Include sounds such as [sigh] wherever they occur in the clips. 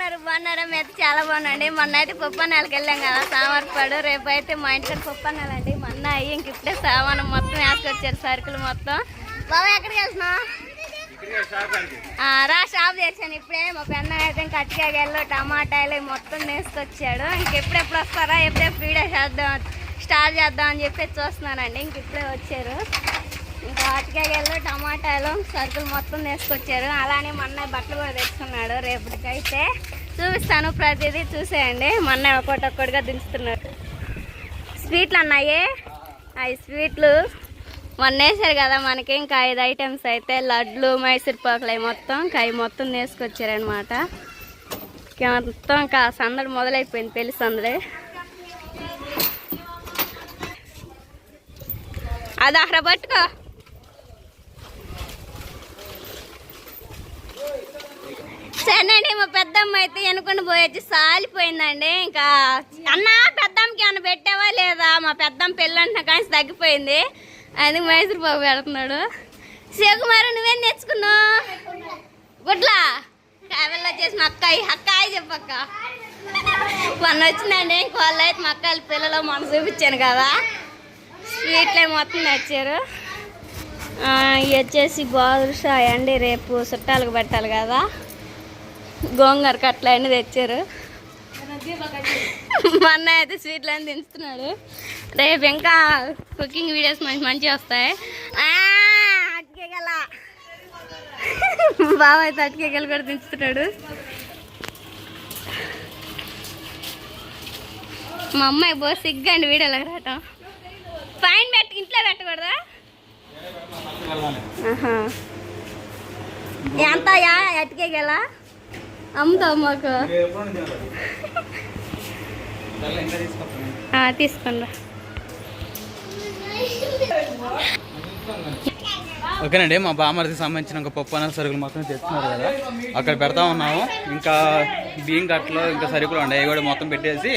ఉన్నారు బాగున్నారా? మేము చాలా బాగున్నాండి మొన్న అయితే పప్పన్నాళ్ళకి వెళ్ళాం కదా సామర్పాడు రేపు అయితే మా ఇంటికి పప్పన్నాలండి. మొన్న అయ్యి ఇంక ఇప్పుడే సామాను మొత్తం వేసుకొచ్చారు సరుకులు మొత్తం. బాబా ఎక్కడికి వెళ్తున్నావు? ఆ, రా షాప్ చేశాను ఇప్పుడే మా పెన్న అయితే ఇంకా అట్టికాయలు టమాటాలు మొత్తం వేసుకొచ్చాడు ఇంకెప్పుడెప్పుడు వస్తారా? ఎప్పుడే వీడియో చేద్దాం స్టార్ట్ చేద్దాం అని చెప్పి చూస్తున్నానండి. ఇంక ఇప్పుడే వచ్చారు. ఇంకా అట్టికాయలు టమాటాలు సరుకులు మొత్తం తీసుకొచ్చారు. అలానే మొన్న బట్టలు కూడా తెచ్చుకున్నాడు. రేపటికైతే చూపిస్తాను ప్రతిదీ చూసేయండి. మొన్న ఒకటి ఒక్కటిగా దించుతున్నాడు స్వీట్లు అన్నాయి? అవి స్వీట్లు మొన్న వేసారు కదా మనకి. ఇంకా ఐదు ఐటమ్స్ అయితే లడ్లు మైసూర్ పాకులు అవి మొత్తం ఇంకా అవి మొత్తం తీసుకొచ్చారనమాట ఇంకా మొత్తం ఇంకా సందడి మొదలైపోయింది పెళ్ళి సందడి. అది అక్కడ పట్టుకో. సరేనండి మా పెద్దమ్మ అయితే వెనుకొని పోయొచ్చి సాలిపోయిందండి. ఇంకా అన్న పెద్దమ్మకి ఏమన్నా పెట్టావా లేదా? మా పెద్దమ్మ పెళ్ళంటున్నా కానీ తగ్గిపోయింది. అది మైసూర్ బాబు పెడుతున్నాడు శివకుమారు నువ్వేం తెచ్చుకున్నావు గుడ్లా? కావెల్లో చేసిన అక్కాయి అక్కాయి చెప్పక్క. మొన్న వచ్చిందండి ఇంక అయితే మా అక్కాయిల పిల్లలు మొన్న చూపించాను కదా. స్వీట్లు మొత్తం తెచ్చారు ఇవి వచ్చేసి బాదుషాయి అండి రేపు చుట్టాలకు పెట్టాలి కదా. గోంగూర అట్లా అన్నీ తెచ్చారు. మొన్న అయితే స్వీట్లు అని దించుతున్నాడు. రేపు ఇంకా కుకింగ్ వీడియోస్ మంచి మంచిగా వస్తాయి. ఆ, అటుకేగల. బావ అయితే అటుకేగలు కూడా దించుతున్నాడు. మా అమ్మాయి బో సిగ్గండి వీడియోలో రావటం. పైన పెట్టి ఇంట్లో పెట్టకూడదా? ఆహా. ఎంత యా అమ్ముతావు మాకు. తీసుకోండి ఓకేనండి మా బామర్దికి సంబంధించిన ఒక పప్పు అన్న సరుకులు మొత్తం తెచ్చుకున్నారు కదా. అక్కడ పెడతా ఉన్నాము. ఇంకా బియ్యం కట్టలు ఇంకా సరుకులు ఉన్నాయి. కూడా మొత్తం పెట్టేసి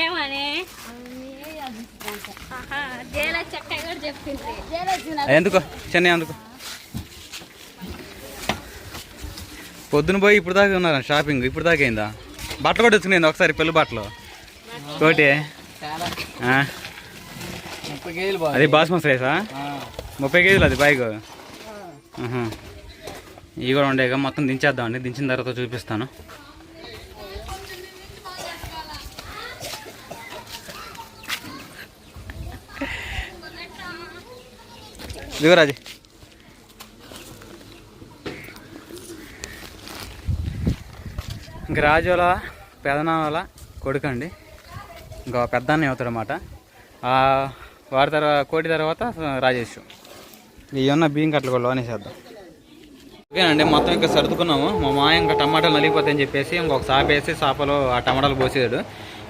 ఏమని? ఎందుకు? చెన్నై అందుకు పొద్దున పోయి ఇప్పుడు దాకా ఉన్నారు? షాపింగ్ ఇప్పుడు దాకా అయిందా? బట్టలు కూడా తెచ్చుకునేది ఒకసారి పెళ్ళి బట్టలు? కోటి అది బాస్మతి రైసా? ముప్పై కేజీలు అది బైక్ ఇవి కూడా ఉండేగా మొత్తం దించేద్దామండి. దించిన తర్వాత చూపిస్తాను. దిగురాజీ ఇంక రాజు. వాళ్ళ పెదనాన్న వాళ్ళ కొడుకు అండి ఇంకా పెద్ద అన్నయ్య అవుతాడు అనమాట వాడి తర్వాత కోటి తర్వాత రాజేష్. ఇవి ఉన్న బియ్యం కట్టలు కూడా లోనేసేద్దాం. ఓకేనండి మొత్తం ఇంకా సర్దుకున్నాము. మా మాయ ఇంకా టమాటాలు నలిగిపోతాయని చెప్పేసి ఇంకొక సాప వేసి సాపలో ఆ టమాటాలు పోసేదాడు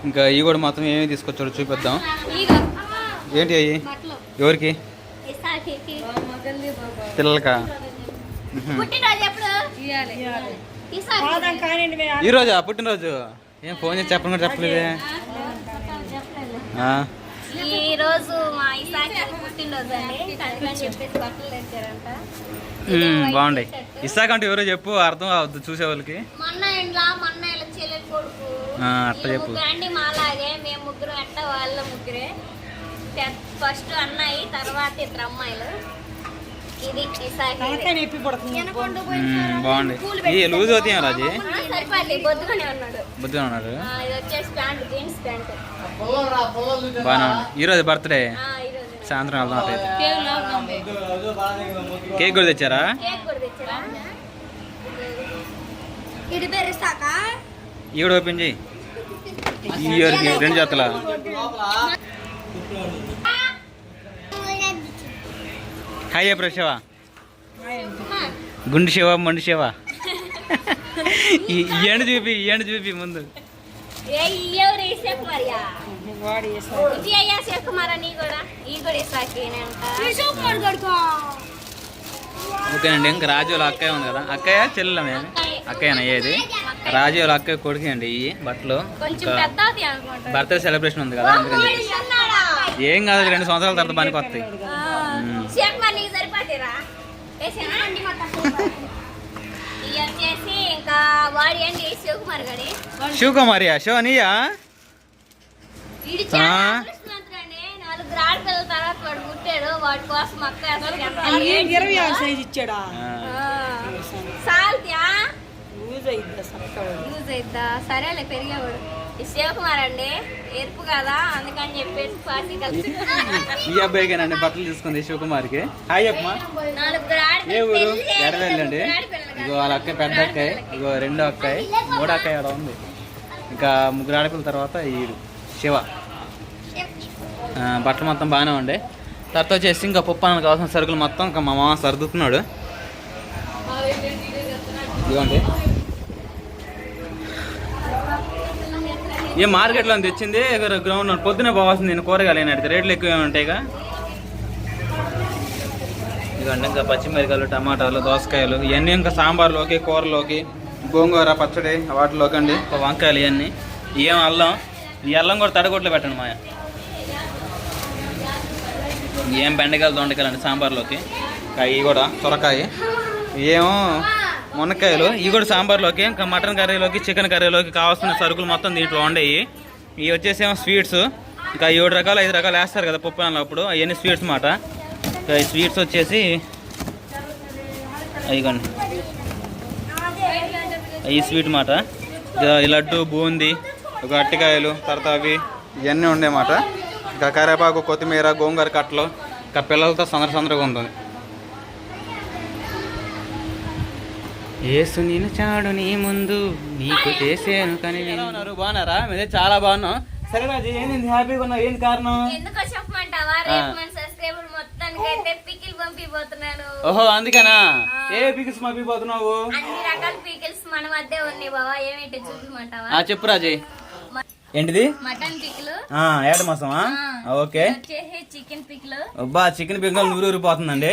ఇంకా ఇవి కూడా మొత్తం ఏమి తీసుకొచ్చాడో చూపిద్దాం. ఏంటి అవి బట్టలు. ఎవరికి? పిల్లలకా ఇసాకి ఈరోజా పుట్టినరోజు? ఏం ఫోన్ చేసి చెప్పను కూడా చెప్పలేదే. ఆ, ఈ రోజు మా ఇసాకి పుట్టినరోజు అండి. బాగుంటాయి ఇస్తాక అంటే ఎవరో చెప్పు అర్థం అవద్దు చూసే వాళ్ళకి అట్లా చెప్పు. అండి మాలాగే మేము ముగ్గురు ఎట్ట వాళ్ళ ముగ్గురే. ఫస్ట్ అన్నయ్య తర్వాత ఇద్దరు అమ్మాయిలు ఇది ఇసాకి వెనకొండ ఉమ్, బాగుంది. ఈ లూజ్ అవుతాయి రాజీ ఉన్నాడు. బుద్ధిగా ఉన్నారు ఆ, ఇది వచ్చేసి ప్యాంట్ జీన్స్ ప్యాంట్. బాగానే ఉంది. ఈరోజు బర్త్డే. సాయంత్రం వెళ్దాం అట్లయితే కేక్ కూడా తెచ్చారా? కేక్ కూడా తెచ్చారా? ఇది పేరు ఇస్తాకా ఈ కూడా ఓపెన్ చేయి. ఈ రెండు జతల? హాయ్ చెప్పరా శివ. గుండు శివ మండు శివ. ఈ ఈ ఎండ చూపి ఈ ఎండ చూపి ముందు. ఈ ఓకేనండి ఇంకా రాజు వాళ్ళ అక్కయ్య ఉంది కదా. అక్కయ్య చెల్లెలమే అక్కయ్యన అయ్యేది రాజు వాళ్ళ అక్కయ్య కొడుకు అండి ఇవి బట్టలు. బర్త్డే సెలబ్రేషన్ ఉంది కదా అందుకని ఏం కాదు రెండు సంవత్సరాల తర్వాత పనికి వస్తాయి. వేసానా? ఇవి వచ్చేసి ఇంకా వాడి అండి శివకుమార్ గారి చాలా ఆ. అదృష్టవంతుడండి. నాలుగు రాడు పిల్లల తర్వాత వాడు పుట్టాడు. వాడి కోసం అక్క ఇరవై ఆరు సైజ్ ఇచ్చాడా? సాల్త్యా? యూజ్ అయిద్దా? సరేలే పెరిగేవాడు. శివకుమార్ అండి ఎరుపు కదా అందుకని చెప్పేసి పార్టీ ఈ అబ్బాయికేనండి బట్టలు తీసుకుంది శివకుమార్కి. హాయ్ అమ్మా. ఏ ఊరు? ఎడవెళ్ళండి ఇగో వాళ్ళ అక్క పెద్ద అక్కాయి ఇగో రెండో అక్కాయి మూడో అక్కాయి ఆడ ఉంది. ఇంకా ముగ్గురు ఆడపిల్ల తర్వాత ఈడు శివ. బట్టలు మొత్తం బాగానే ఉండే. తర్వాత వచ్చేసి ఇంకా పప్పు అన్నకు కావాల్సిన సరుకులు మొత్తం ఇంకా మా మామ సర్దుతున్నాడు. ఇదిగోండి. ఏ మార్కెట్లో తెచ్చింది గ్రౌండ్ పొద్దునే పోవాల్సింది నేను కూరగాయలు అయినట్టు రేట్లు ఎక్కువ ఉంటాయిగా ఇదిగండి ఇంకా పచ్చిమిరకాయలు టమాటాలు దోసకాయలు ఇవన్నీ ఇంకా సాంబార్లోకి కూరలోకి గోంగూర పచ్చడి వాటిలోకి అండి. వంకాయలు ఇవన్నీ. ఏం అల్లం? ఈ అల్లం కూడా తడగొట్లు పెట్టండి మాయ. ఏం బెండకాయలు దొండకాయలు అండి సాంబార్లోకి? ఇంకా ఇవి కూడా సొరకాయ. ఏమో మునక్కాయలు ఇవి కూడా సాంబార్లోకి ఇంకా మటన్ కర్రీలోకి చికెన్ కర్రీలోకి కావాల్సిన సరుకులు మొత్తం దీంట్లో ఉండేవి ఇవి వచ్చేసి ఏమో స్వీట్స్. ఇంకా ఏడు రకాలు ఐదు రకాలు వేస్తారు కదా పప్పు అన్నప్పుడు అవన్నీ స్వీట్స్ మాట. ఇంకా ఈ స్వీట్స్ వచ్చేసి అయ్యండి ఈ స్వీట్ మాట. ఈ లడ్డు బూందీ ఒక అట్టికాయలు తర్వాత అవి ఇవన్నీ ఉండేమాట ఇంకా కరివేపాకు కొత్తిమీర గోంగూర కట్టలు ఇంకా పిల్లలతో సందర సందరగా ఉంటుంది. ఏసు నేను చాడు నీ ముందు నీకు చేసాను కానీ బాగున్నారా? మీదే చాలా బాగున్నాం. సరే రాజు ఏంది? హ్యాపీగా ఉన్నావు? ఏంది కారణం? ఎందుకో చెప్పమంటావా? రేపు మన సబ్స్క్రైబర్ మొత్తానికి అయితే పికిల్ పంపిపోతున్నాను ఓహో అందుకనా? ఏ పిక్స్ పంపిపోతున్నావు? అన్ని రకాల పికిల్స్ మన మధ్య ఉన్నాయి బావా. ఏమిటో చూపించమంటావా? ఆ, చెప్పు రాజీ. ఏంటిది? Mutton pickle. ఏట మాసమా? ఓకే. Chicken pickle. అబ్బా చికెన్ బింగల్ నూరు ఊరిపోతుందండి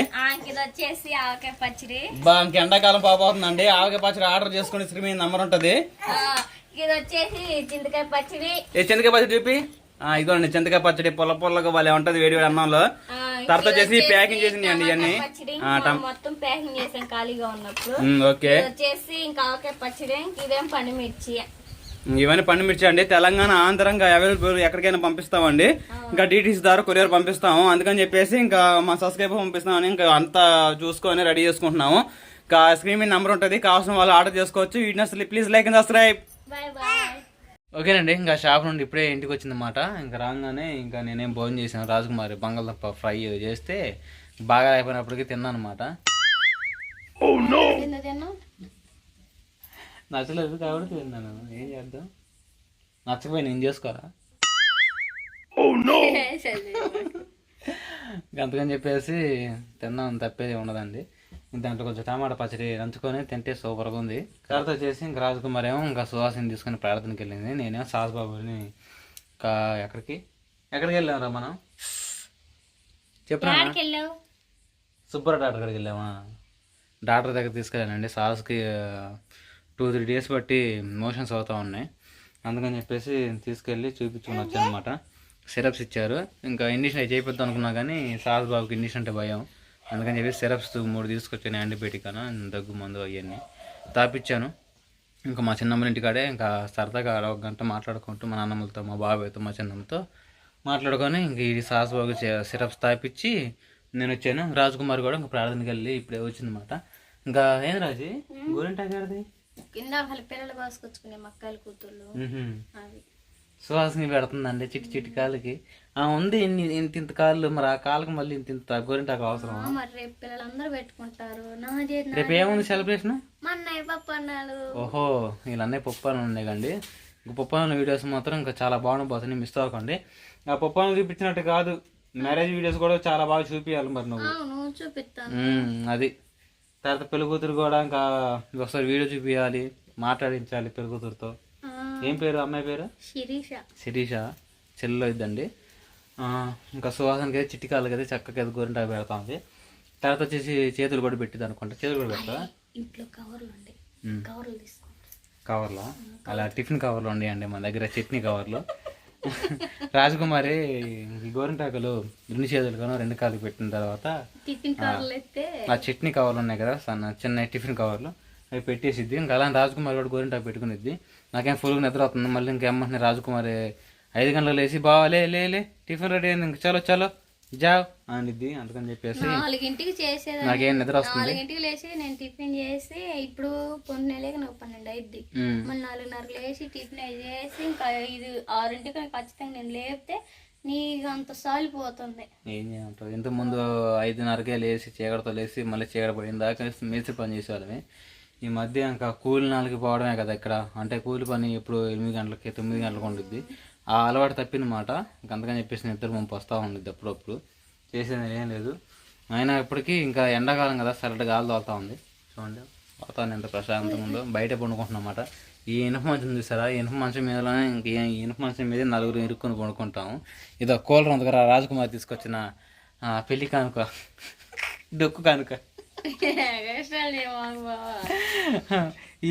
వచ్చేసి ఆవకాయ పచ్చడి. బా ఇంక ఎండాకాలం పాపోతుందండి ఆవకాయ పచ్చడి ఆర్డర్ చేసుకుని స్క్రీన్ మీద నంబర్ ఉంటుంది. ఇది వచ్చేసి చింతకాయ పచ్చడి. ఏ చింతకాయ పచ్చడి చెప్పి ఆ, ఇదిగోండి చింతకాయ పచ్చడి పొల్ల పొల్లగా భలే ఉంటది వేడి వేడి అన్నంలో. తర్వాత వచ్చేసి ప్యాకింగ్ చేసింది అండి ఇవన్నీ. మొత్తం ప్యాకింగ్ చేసాం ఖాళీగా ఉన్నప్పుడు. ఓకే. వచ్చేసి ఇంకా ఆవకాయ పచ్చడి ఇదేం పండు మిర్చి. ఇవన్నీ పండు మిర్చి అండి తెలంగాణ ఆంధ్రంగా అవైలబుల్ ఎక్కడికైనా పంపిస్తామండి. ఇంకా డీటీసీ ద్వారా కొరియర్ పంపిస్తాము. అందుకని చెప్పేసి ఇంకా మా సబ్స్క్రైబర్ పంపిస్తామని ఇంకా అంతా చూసుకొని రెడీ చేసుకుంటున్నాము. ఇంకా స్క్రీన్ మీద నెంబర్ ఉంటుంది. కావాల్సిన వాళ్ళు ఆర్డర్ చేసుకోవచ్చు. వీటిని ప్లీజ్ లైక్ అండ్ సబ్స్క్రైబ్. ఓకేనండి ఇంకా షాప్ నుండి ఇప్పుడే ఇంటికి వచ్చిందన్నమాట. ఇంకా రాగానే ఇంకా నేనేం భోజనం చేశాను. రాజకుమారి బంగాళదుంప ఫ్రై చేస్తే బాగా అయిపోయినప్పటికీ తిన్నాను అనమాట నచ్చలేదు కాబట్టి తిన్నాను ఏం చేద్దాం? నచ్చకపోయి నేను చేసుకోరా? ఇంకా [laughs] అందుకని చెప్పేసి తిన్నాం తప్పేది ఉండదండి. దాంట్లో కొంచెం టమాటా పచ్చడి నంచుకొని తింటే సూపర్గా ఉంది. తర్వాత వచ్చేసి ఇంకా రాజకుమార్ ఏమో ఇంకా సుహాసిని తీసుకొని ప్రార్థనకి వెళ్ళింది. నేనేమో సాస్బాబుని ఇంకా ఎక్కడికి? ఎక్కడికి వెళ్ళామరా మనం? వెళ్ళావు సుబ్బర డాక్టర్ దగ్గరికి వెళ్ళామా? డాక్టర్ దగ్గర తీసుకెళ్ళానండి. సార్స్కి టూ త్రీ డేస్ బట్టి మోషన్స్ అవుతూ ఉన్నాయి. అందుకని చెప్పేసి తీసుకెళ్ళి చూపించుకుని వచ్చానమాట. సిరప్స్ ఇచ్చారు. ఇంకా ఇండిషన్ అవి చేయిద్దాం అనుకున్నా కానీ సాస్ బాబుకి ఇండిషన్ అంటే భయం. అందుకని చెప్పి సిరప్స్ మూడు తీసుకొచ్చాను యాంటీబయాటిక్ అన దగ్గు మందు అవన్నీ. తాపించాను ఇంకా మా చిన్నమ్మ ఇంటికాడే ఇంకా సరదాగా ఒక గంట మాట్లాడుకుంటూ మా నాన్నమ్మలతో మా బాబాయ్తో మా చిన్నమ్మతో మాట్లాడుకొని ఇంక ఈ సాస్ బాబు సిరప్స్ తాపించి నేను వచ్చాను. రాజకుమార్ కూడా ఇంకా ప్రార్థనకి వెళ్ళి ఇప్పుడే వచ్చిందన్నమాట. ఇంకా ఏం రాజీ? గోరింటాగారిది కింద వాళ్ళ పిల్లలు కోసుకొచ్చుకునే మక్కలు కూతుర్లు అవి. సుహాసిని పెడుతుందండి చిట్టి చిట్టి కాళ్ళకి. ఆ ఉంది ఇన్ని ఇంత ఇంత కాళ్ళు మరి ఆ కాళ్ళకి మళ్ళీ ఇంత ఇంత గోరింటాకు అవసరం మరి రేపు పిల్లలందరూ పెట్టుకుంటారు. నాది రేపు ఏముంది సెలబ్రేషన్ మా అన్నయ్య పప్పు అన్నాడు. ఓహో వీళ్ళన్నీ పప్పాలు ఉన్నాయి కండి ఇంక పప్పాల వీడియోస్ మాత్రం ఇంకా చాలా బాగుండిపోతుంది మిస్ అవ్వకండి. ఆ పప్పాలను చూపించినట్టు కాదు. మ్యారేజ్ వీడియోస్ కూడా చాలా బాగా చూపించాలి మరి నువ్వు. చూపిస్తాను. అది. తర్వాత పెళ్ళి కూతురు కూడా ఇంకా ఒకసారి వీడియో చూపించాలి మాట్లాడించాలి పెళ్ళి కూతురుతో ఆ, ఏం పేరు? అమ్మాయి పేరు? శిరీష. శిరీష. చెల్లిలో ఇద్దండి. ఇంకా సువాసనకి అయితే చిట్టికాలు కదా చక్కగా అది గోరింటాకు పెడతా ఉంది తర్వాత వచ్చేసి చేతులు కూడా పెట్టింది అనుకుంటా. చేతులు కూడా పెడతా ఇంట్లో కవర్లు ఉమ్. కవర్లు కవర్లో? అలా టిఫిన్ కవర్లు ఉండేయండి మన దగ్గర చట్నీ కవర్లు. రాజకుమారి గోరింటాకులు రెండు చేతులు రెండు కాలు పెట్టిన తర్వాత ఆ చట్నీ కవర్లు ఉన్నాయి కదా సన్న చిన్న టిఫిన్ కవర్లు అవి పెట్టేసిద్ది. ఇంకా అలానే రాజకుమారి కూడా గోరింటాకు పెట్టుకునిద్ది. నాకేం ఫుల్గా నిద్ర అవుతుంది మళ్ళీ ఇంకేమంటున్నాయి రాజకుమారి ఐదు గంటలకు లేచి బావా లే లే లే టిఫిన్ రెడీ అయింది. ఇంక చలో చలో జావ్. అనిద్ది అందుకని చెప్పేసి నాలుగింటికి చేసేదాన్ని. నాకేం నిద్ర వస్తుంది? నాలుగింటికి లేచి నేను టిఫిన్ చేసి ఇప్పుడు పొద్దున్న లేక నాకు పన్నెండు అయిద్ది. మళ్ళీ నాలుగున్నర లేచి టిఫిన్ చేసి ఇంకా ఐదు ఆరింటికి ఖచ్చితంగా నేను లేపితే నీకు అంత సాలిపోతుంది ఏం చేయమంటావు? ఇంత ముందు ఐదున్నరకే లేచి చీకటితో లేచి మళ్ళీ చీకటి పడిన దాకా మేస్త్రి పని చేసేవాళ్ళమే. ఈ మధ్య ఇంకా కూలి నాలుగు పోవడమే కదా ఇక్కడ. అంటే కూలి పని ఎప్పుడు ఎనిమిది గంటలకి తొమ్మిది గంటలకు ఉండిద్ది. ఆ అలవాటు తప్పిందన్నమాట ఇంక అందుకని చెప్పేసి నిద్ర పంపు వస్తూ ఉండిద్ది అప్పుడప్పుడు. చేసేది ఏం లేదు. అయినా ఇప్పటికీ ఇంకా ఎండాకాలం కదా సరట గాలి తోలుతా ఉంది. చూడండి వాతావరణం ఎంత ప్రశాంతంగా ఉందో. బయట పండుకుంటున్నమాట ఈ ఇనుప మంచం చూసారా? ఈ ఇనుప మంచం మీదలోనే ఇంక ఈ ఇనుప మంచం మీద నలుగురు ఇరుక్కుని పడుకుంటాము ఇదో కూలర్ ఉంది కదా రాజకుమార్ తీసుకొచ్చిన పెళ్ళి కానుక. డొక్కు కానుక. [laughs]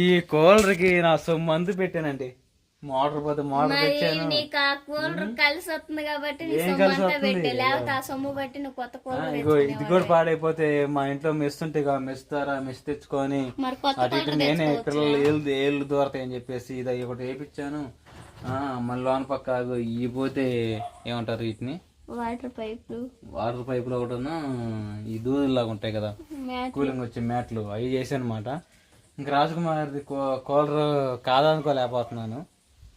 ఈ కూలర్కి నా సొమ్ము మందు పెట్టానండి మోటార్ పోతే మోటార్ తెచ్చాను నీకు ఆ కూలర్ కలిసి వస్తుంది కాబట్టి ఏం కలిసి వస్తుంది? లేకపోతే ఆ సొమ్ము బట్టి నువ్వు కొత్త కూలర్ ఇగో ఇది కూడా పాడైపోతే మా ఇంట్లో మెస్ ఉంటే ఇక మెస్ ద్వారా మెస్ తెచ్చుకొని అటు ఇటు నేనే పిల్లలు ఏళ్ళు ఏళ్ళు దూరతాయని చెప్పేసి ఇది ఒకటి వేయించాను మళ్ళీ లోన పక్క ఇవి పోతే ఏమంటారు వీటిని? వాటర్ పైపులు. వాటర్ పైపులు ఒకటను ఈ దూదులాగా ఉంటాయి కదా. కూలింగ్ వచ్చే మ్యాట్లు అవి చేశాను అనమాట ఇంకా రాజకుమార్ది కూలర్ కాదనుకోలేకపోతున్నాను.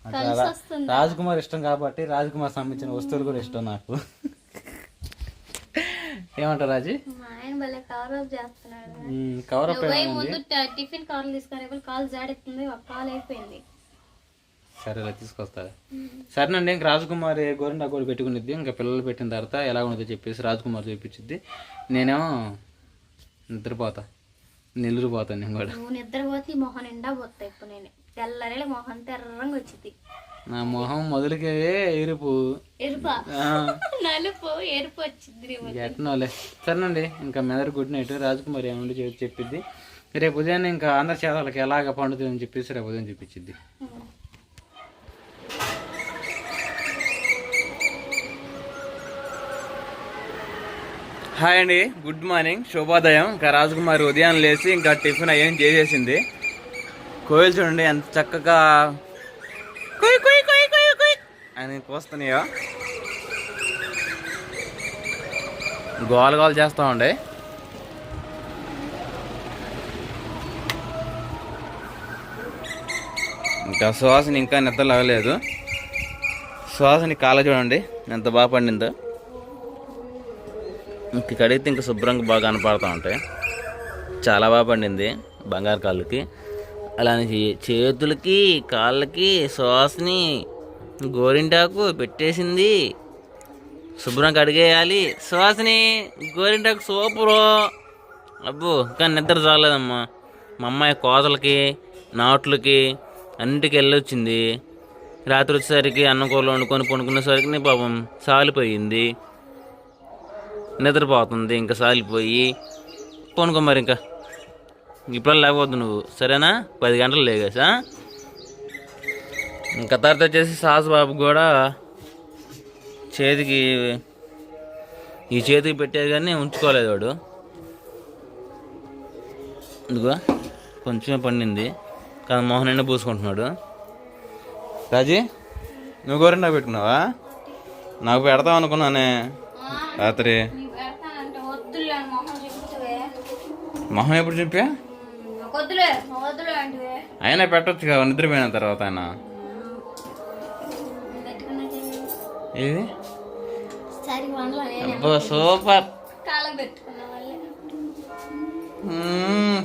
అంటే రా- రాజకుమార్ ఇష్టం కాబట్టి రాజకుమార్ సంబంధించిన వస్తువులు కూడా ఇష్టం నాకు. ఏమంటారు రాజీ? కవర్ అప్ టిఫిన్ తీసుకొని కాలు జాడెత్తుంది ఒక కాలు అయిపోయింది. సరే ఇలా తీసుకొస్తా. సరేనండి ఇంక రాజకుమారి గోరింటా కూడా పెట్టుకునిద్ది. ఇంకా పిల్లలు పెట్టిన తర్వాత ఎలా ఉన్నదో చెప్పేసి రాజకుమార్ చూపించిద్ది. నేనేమో నిద్రపోతా. నిలురిపోతాను నేను కూడా. నువ్వు నిద్రపోతే మొహం నిండా పోతాయి ఇప్పుడు నేను. తెల్లరేళ్ళ మొహం తెర్రంగా వచ్చింది. నా మొహం మొదలుకే ఎరుపు. ఎరుపా? [laughs] నలుపు ఎరుపు వచ్చింది. ఎట్నోలే. సరేనండి ఇంకా మెదడు గుడ్ నైట్. రాజకుమారి ఏమంటే చెప్పి చెప్పిద్ది. రేపు ఉదయాన్నే ఇంకా ఆంధ్ర చేతలకి ఎలాగ పండుతుందని చెప్పేసి రేపు ఉదయం చూపించిద్ది. హాయ్ అండి గుడ్ మార్నింగ్ శుభోదయం. ఇంకా రాజకుమారి ఉదయం లేచి ఇంకా టిఫిన్ అయ్యేం చేసేసింది. కోయిలు చూడండి ఎంత చక్కగా కుయ్ కుయ్ కుయ్ కుయ్ కుయ్. అని కోస్తున్నాయో. గోల గోల చేస్తూ ఉండే. ఇంకా సువాసన ఇంకా నిద్ర లాగలేదు సువాసన కాల చూడండి ఎంత బాగా పండిందో. ఇంక కడిగితే ఇంకా శుభ్రంగా బాగా కనపడుతూ ఉంటాయి చాలా బాగా పండింది బంగారు కాళ్ళకి. అలానే చేతులకి కాళ్ళకి శ్వాసని గోరింటాకు పెట్టేసింది. శుభ్రం కడిగేయాలి. శ్వాసని గోరింటాకు సూపరు. అబ్బో కానీ నిద్ర చాలేదమ్మా మా అమ్మాయి కోతలకి నాట్లకి అన్నిటికి వెళ్ళొచ్చింది. రాత్రి వచ్చేసరికి అన్నం కూరలు వండుకొని పండుకునేసరికి పాపం సాలిపోయింది. నిద్రపోతుంది ఇంకా సాలిపోయి పండుకో మరి ఇంకా. ఇప్పుడు లేకపోద్దు నువ్వు సరేనా? పది గంటలు లేగేసా ఇంకా తర్వాత వచ్చేసి సాసు బాబు కూడా చేతికి ఈ చేతికి పెట్టేది కానీ ఉంచుకోలేదు వాడు. ఇదిగో కొంచెమే పండింది. కానీ మోహన్ నిండా పూసుకుంటున్నాడు. రాజీ నువ్వు గోరిండా పెట్టుకున్నావా? నాకు పెడతావు అనుకున్నానే రాత్రి. మొహం ఎప్పుడు చెప్పా నాకు వద్దులే వద్దులే అంటే అయినా పెట్టొచ్చు కదా నిద్రపోయిన తర్వాత ఆయన ఏది? అబ్బో సూపర్.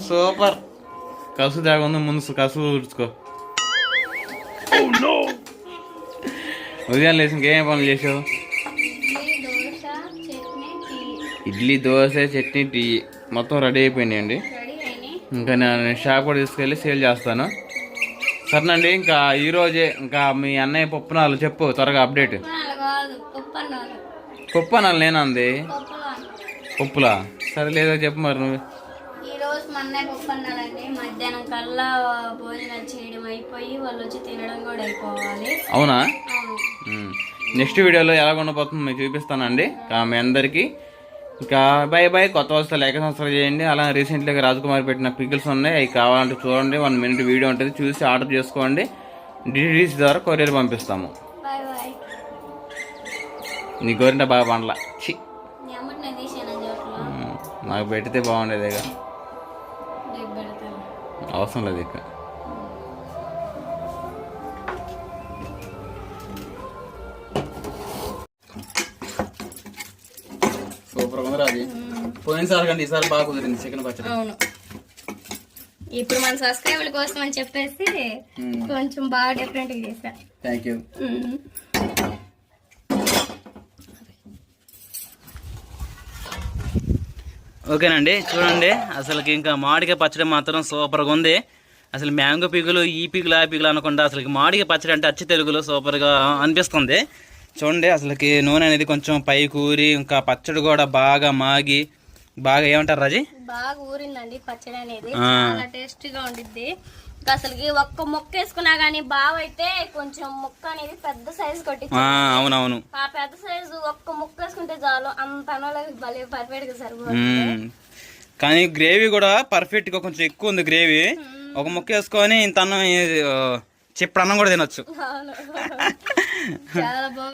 సూపర్. కసు దాగుంది ముందు కసు ఊడ్చుకో. ఉదయం లేచి ఇంకేం పనులు చేసావు? ఇడ్లీ దోశ చట్నీ టీ. మొత్తం రెడీ అయిపోయినాయండి. ఇంకా నేను షాప్ కూడా తీసుకెళ్ళి సేల్ చేస్తాను. సరేనండి ఇంకా ఈరోజే ఇంకా మీ అన్నయ్య పప్పునాలు చెప్పు త్వరగా అప్డేట్. అలా కాదు పప్పు అన్నారు పప్పు అనాలి నేనంది. పప్పులో. సరే లేదో చెప్పు మరి నువ్వు. ఈ రోజు మా అన్నయ్య పప్పు అన్నారండి మధ్యాహ్నం కల్లా భోజనాలు చేయడం అయిపోయి వాళ్ళు వచ్చి తినడం కూడా అయిపోవాలి. అవునా? నెక్స్ట్ వీడియోలో ఎలా ఉండబోతుందో మీకు చూపిస్తానండి. మీ అందరికీ. ఇంకా బై బై కొత్త వస్తువులు లైక్ సబ్స్క్రైబ్ చేయండి. అలా రీసెంట్గా రాజకుమార్ పెట్టిన పిగిల్స్ ఉన్నాయి. అవి కావాలంటే చూడండి. వన్ మినిట్ వీడియో ఉంటుంది. చూసి ఆర్డర్ చేసుకోండి. డిటీడీసీ ద్వారా కొరియర్ పంపిస్తాము. నీ గోరింట బాగా పండల. నాకు పెడితే బాగుండేదిగా. అవసరం లేదు ఇక. సూపర్ ఉంది రాజు. పోయినసారి కంటే ఈసారి బాగా కుదిరింది చికెన్ పచ్చడి. అవును. ఇప్పుడు మన సబ్స్క్రైబర్ల కోసం అని చెప్పేసి కొంచెం బాగా డిఫరెంట్గా చేశా. Thank you. ఓకేనండి చూడండి. అసలుకి ఇంకా మామిడికాయ పచ్చడి మాత్రం సూపర్గా ఉంది. అసలు మ్యాంగో పీకులు ఈ పీకులు ఆ పీకులు అనకుండా అసలుకి మామిడికాయ పచ్చడి అంటే అచ్చి తెలుగులో సూపర్గా అనిపిస్తుంది. చూడండి అసలుకి నూనె అనేది కొంచెం పై కూరి ఇంకా పచ్చడి కూడా బాగా మాగి బాగా ఏమంటారు రాజీ? బాగా ఊరిందండి పచ్చడి అనేది. చాలా టేస్టీగా ఉండిద్ది. ఇంకా అసలుకి ఒక్క ముక్క వేసుకున్నా గానీ బావ అయితే కొంచెం ముక్క అనేది పెద్ద సైజు కొట్టి అవునవును. ఆ పెద్ద సైజు ఒక్క ముక్క వేసుకుంటే చాలు. అంత భలే పర్ఫెక్ట్గా సరిపోతుంది. కానీ గ్రేవీ కూడా పర్ఫెక్ట్గా కొంచెం ఎక్కువ ఉంది గ్రేవీ. ఒక ముక్క వేసుకొని ఇంత అన్నం చిప్పుడు అన్నం కూడా తినొచ్చు. [laughs] చాలా బాగుంది.